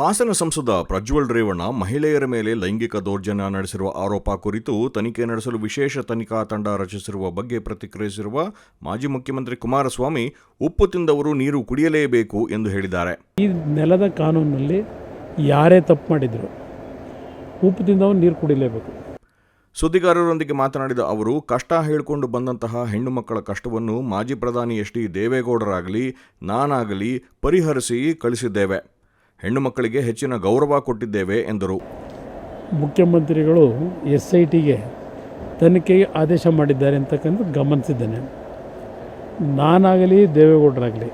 ಹಾಸನ ಸಂಸದ ಪ್ರಜ್ವಲ್ ರೇವಣ್ಣ ಮಹಿಳೆಯರ ಮೇಲೆ ಲೈಂಗಿಕ ದೌರ್ಜನ್ಯ ನಡೆಸಿರುವ ಆರೋಪ ಕುರಿತು ತನಿಖೆ ನಡೆಸಲು ವಿಶೇಷ ತನಿಖಾ ತಂಡ ರಚಿಸಿರುವ ಬಗ್ಗೆ ಪ್ರತಿಕ್ರಿಯಿಸಿರುವ ಮಾಜಿ ಮುಖ್ಯಮಂತ್ರಿ ಕುಮಾರಸ್ವಾಮಿ ಉಪ್ಪು ತಿಂದವರು ನೀರು ಕುಡಿಯಲೇಬೇಕು ಎಂದು ಹೇಳಿದ್ದಾರೆ. ಈ ನೆಲದ ಕಾನೂನಿನಲ್ಲಿ ಯಾರೇ ತಪ್ಪು ಮಾಡಿದ್ರು ಉಪ್ಪು ತಿಂದವರು ನೀರು ಕುಡಿಲೇಬೇಕು ಸುದ್ದಿಗಾರರೊಂದಿಗೆ ಮಾತನಾಡಿದ ಅವರು ಕಷ್ಟ ಹೇಳಿಕೊಂಡು ಬಂದಂತಹ ಹೆಣ್ಣು ಮಕ್ಕಳ ಕಷ್ಟವನ್ನು ಮಾಜಿ ಪ್ರಧಾನಿ ಎಸ್ ಟಿ ದೇವೇಗೌಡರಾಗಲಿ ನಾನಾಗಲಿ ಪರಿಹರಿಸಿ ಕಳಿಸಿದ್ದೇವೆ. ಹೆಣ್ಣು ಮಕ್ಕಳಿಗೆ ಹೆಚ್ಚಿನ ಗೌರವ ಕೊಟ್ಟಿದ್ದೇವೆ ಎಂದರು. ಮುಖ್ಯಮಂತ್ರಿಗಳು ಎಸ್ ಐ ಟಿಗೆ ತನಿಖೆಗೆ ಆದೇಶ ಮಾಡಿದ್ದಾರೆ ಅಂತಕ್ಕಂಥ ಗಮನಿಸಿದ್ದೇನೆ. ನಾನಾಗಲಿ ದೇವೇಗೌಡರಾಗಲಿ,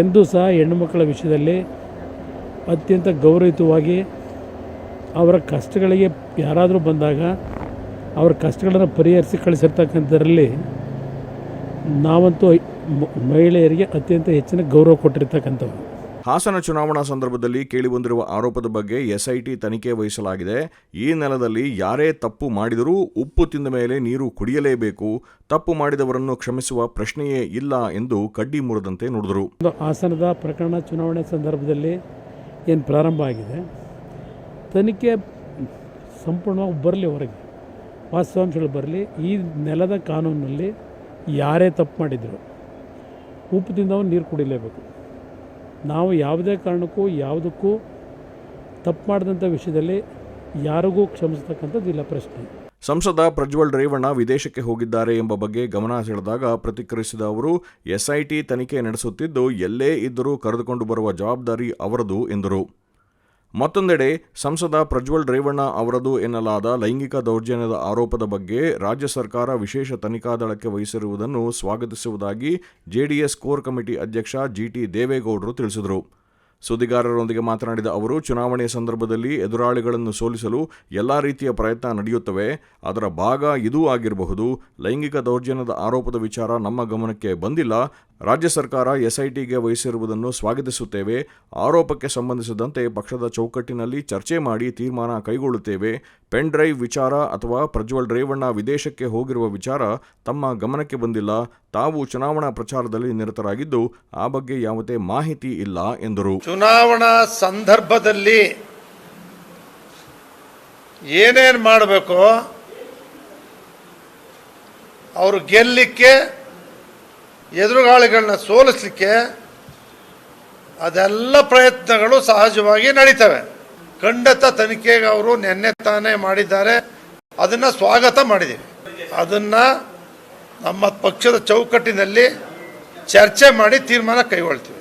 ಎಂದೂ ಸಹ ಹೆಣ್ಣುಮಕ್ಕಳ ವಿಷಯದಲ್ಲಿ ಅತ್ಯಂತ ಗೌರವಯುತವಾಗಿ ಅವರ ಕಷ್ಟಗಳಿಗೆ ಯಾರಾದರೂ ಬಂದಾಗ ಅವರ ಕಷ್ಟಗಳನ್ನು ಪರಿಹರಿಸಿ ಕಳಿಸಿರ್ತಕ್ಕಂಥದ್ರಲ್ಲಿ ನಾವಂತೂ ಮಹಿಳೆಯರಿಗೆ ಅತ್ಯಂತ ಹೆಚ್ಚಿನ ಗೌರವ ಕೊಟ್ಟಿರ್ತಕ್ಕಂಥವ್ರು. ಹಾಸನ ಚುನಾವಣಾ ಸಂದರ್ಭದಲ್ಲಿ ಕೇಳಿಬಂದಿರುವ ಆರೋಪದ ಬಗ್ಗೆ ಎಸ್ಐಟಿ ತನಿಖೆ ವಹಿಸಲಾಗಿದೆ. ಈ ನೆಲದಲ್ಲಿ ಯಾರೇ ತಪ್ಪು ಮಾಡಿದರೂ ಉಪ್ಪು ತಿಂದ ಮೇಲೆ ನೀರು ಕುಡಿಯಲೇಬೇಕು. ತಪ್ಪು ಮಾಡಿದವರನ್ನು ಕ್ಷಮಿಸುವ ಪ್ರಶ್ನೆಯೇ ಇಲ್ಲ ಎಂದು ಕಡ್ಡಿ ಮುರಿದಂತೆ ನುಡಿದರು. ಹಾಸನದ ಪ್ರಕರಣ ಚುನಾವಣೆ ಸಂದರ್ಭದಲ್ಲಿ ಏನು ಪ್ರಾರಂಭ ಆಗಿದೆ? ತನಿಖೆ ಸಂಪೂರ್ಣವಾಗಿ ಬರಲಿ ಹೊರಗೆ. ವಾಸ್ತವಾಂಶಗಳು ಬರಲಿ. ಈ ನೆಲದ ಕಾನೂನಿನಲ್ಲಿ ಯಾರೇ ತಪ್ಪು ಮಾಡಿದರು ಉಪ್ಪು ತಿಂದವನು ನೀರು ಕುಡಿಲೇಬೇಕು ನಾವು ಯಾವುದೇ ಕಾರಣಕ್ಕೂ ಯಾವುದಕ್ಕೂ ತಪ್ಪು ಮಾಡಿದಂಥ ವಿಷಯದಲ್ಲಿ ಯಾರಿಗೂ ಕ್ಷಮಿಸತಕ್ಕಂಥದ್ದಿಲ್ಲ ಪ್ರಶ್ನೆ. ಸಂಸದ ಪ್ರಜ್ವಲ್ ರೇವಣ್ಣ ವಿದೇಶಕ್ಕೆ ಹೋಗಿದ್ದಾರೆ ಎಂಬ ಬಗ್ಗೆ ಗಮನ ಸೆಳೆದಾಗ ಪ್ರತಿಕ್ರಿಯಿಸಿದ ಅವರು, ಎಸ್ಐಟಿ ತನಿಖೆ ನಡೆಸುತ್ತಿದ್ದು ಎಲ್ಲೇ ಇದ್ದರೂ ಕರೆದುಕೊಂಡು ಬರುವ ಜವಾಬ್ದಾರಿ ಅವರದು ಎಂದರು. ಮತ್ತೊಂದೆಡೆ, ಸಂಸದ ಪ್ರಜ್ವಲ್ ರೇವಣ್ಣ ಅವರದು ಎನ್ನಲಾದ ಲೈಂಗಿಕ ದೌರ್ಜನ್ಯದ ಆರೋಪದ ಬಗ್ಗೆ ರಾಜ್ಯ ಸರ್ಕಾರ ವಿಶೇಷ ತನಿಖಾ ದಳಕ್ಕೆ ವಹಿಸಿರುವುದನ್ನು ಸ್ವಾಗತಿಸುವುದಾಗಿ ಜೆಡಿಎಸ್ ಕೋರ್ ಕಮಿಟಿ ಅಧ್ಯಕ್ಷ ಜಿಟಿ ದೇವೇಗೌಡರು ತಿಳಿಸಿದರು. ಸುದ್ದಿಗಾರರೊಂದಿಗೆ ಮಾತನಾಡಿದ ಅವರು ಚುನಾವಣೆ ಸಂದರ್ಭದಲ್ಲಿ ಎದುರಾಳಿಗಳನ್ನು ಸೋಲಿಸಲು ಎಲ್ಲ ರೀತಿಯ ಪ್ರಯತ್ನ ನಡೆಯುತ್ತವೆ. ಅದರ ಭಾಗ ಇದೂ ಆಗಿರಬಹುದು. ಲೈಂಗಿಕ ದೌರ್ಜನ್ಯದ ಆರೋಪದ ವಿಚಾರ ನಮ್ಮ ಗಮನಕ್ಕೆ ಬಂದಿಲ್ಲ. ರಾಜ್ಯ ಸರ್ಕಾರ ಎಸ್ಐಟಿಗೆ ವಹಿಸಿರುವುದನ್ನು ಸ್ವಾಗತಿಸುತ್ತೇವೆ. ಆರೋಪಕ್ಕೆ ಸಂಬಂಧಿಸಿದಂತೆ ಪಕ್ಷದ ಚೌಕಟ್ಟಿನಲ್ಲಿ ಚರ್ಚೆ ಮಾಡಿ ತೀರ್ಮಾನ ಕೈಗೊಳ್ಳುತ್ತೇವೆ. ಪೆನ್ ಡ್ರೈವ್ ವಿಚಾರ ಅಥವಾ ಪ್ರಜ್ವಲ್ ರೇವಣ್ಣ ವಿದೇಶಕ್ಕೆ ಹೋಗಿರುವ ವಿಚಾರ ತಮ್ಮ ಗಮನಕ್ಕೆ ಬಂದಿಲ್ಲ. ತಾವು ಚುನಾವಣಾ ಪ್ರಚಾರದಲ್ಲಿ ನಿರತರಾಗಿದ್ದು, ಆ ಬಗ್ಗೆ ಯಾವುದೇ ಮಾಹಿತಿ ಇಲ್ಲ ಎಂದರು. ಚುನಾವಣಾ ಸಂದರ್ಭದಲ್ಲಿ ಏನೇನು ಮಾಡಬೇಕು ಅವರು ಗೆಲ್ಲಲಿಕ್ಕೆ ಎದುರುಗಾಳಿಗಳನ್ನ ಸೋಲಿಸಲಿಕ್ಕೆ ಅದೆಲ್ಲ ಪ್ರಯತ್ನಗಳು ಸಹಜವಾಗಿ ನಡೀತವೆ. ಖಂಡತ ತನಿಖೆಗೆ ಅವರು ನಿನ್ನೆ ತಾನೇ ಮಾಡಿದ್ದಾರೆ. ಅದನ್ನು ಸ್ವಾಗತ ಮಾಡಿದ್ದೀವಿ ಅದನ್ನು ನಮ್ಮ ಪಕ್ಷದ ಚೌಕಟ್ಟಿನಲ್ಲಿ ಚರ್ಚೆ ಮಾಡಿ ತೀರ್ಮಾನ ಕೈಗೊಳ್ತೀವಿ.